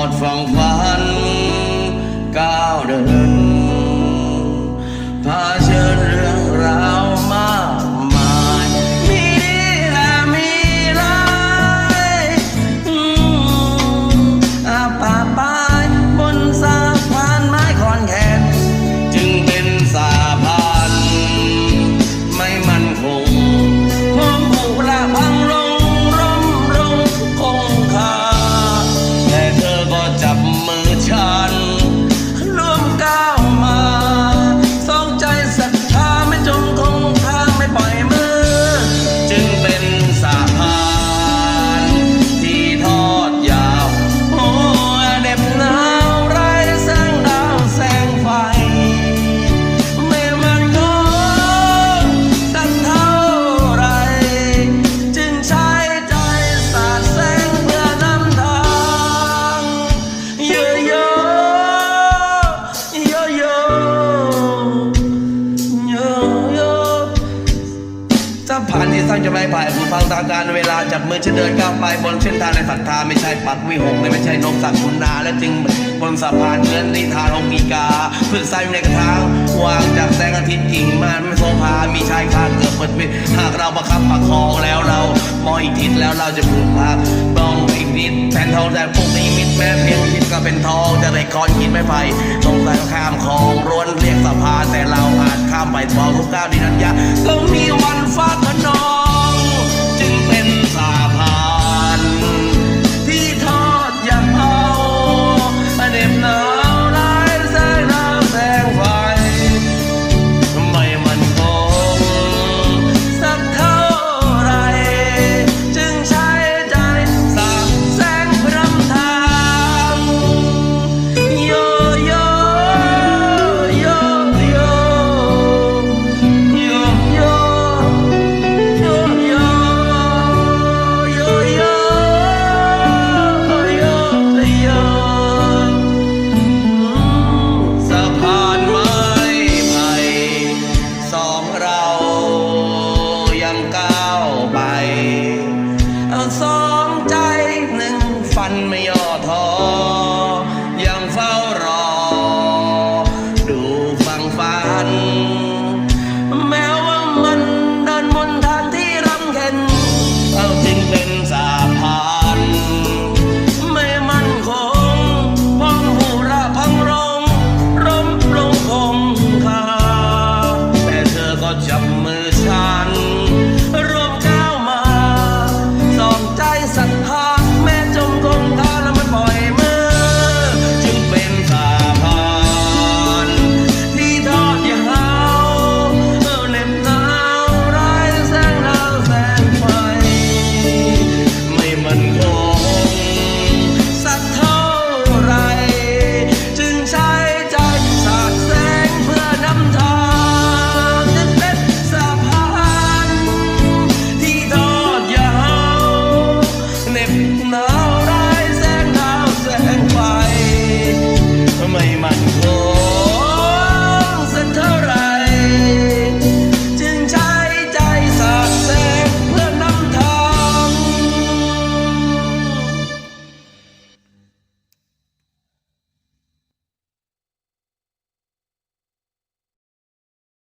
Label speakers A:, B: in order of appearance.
A: อดฝังฝันก้าวเดิน ตั้ไม่ผ่ายผู้ฟังทางการเวลาจับมือฉันเดินก้าวไปบนเส้นทางในศรัทธาไม่ใช่ปักวิหกและไม่ใช่นกสักคุณนาและจึงบนสะพานเงินนิทานองกีกาพึ่งใส่ในกระถางวางจากแสงอาทิตย์กิ่งมันไม่โซฟามีชายคาเกือบเปิดปิดหากเราประคับประคองแล้วเรามองอีกทิศแล้วเราจะพึ่งพาบองอีกนิดแผ่นทองแต่พวกนี้มิดแม้เพียงทิศก็เป็นทองจะได้คอนกินไม่ไผ่ตรงสายข้ามคลองร้วนเรียกสะพานแต่เรา una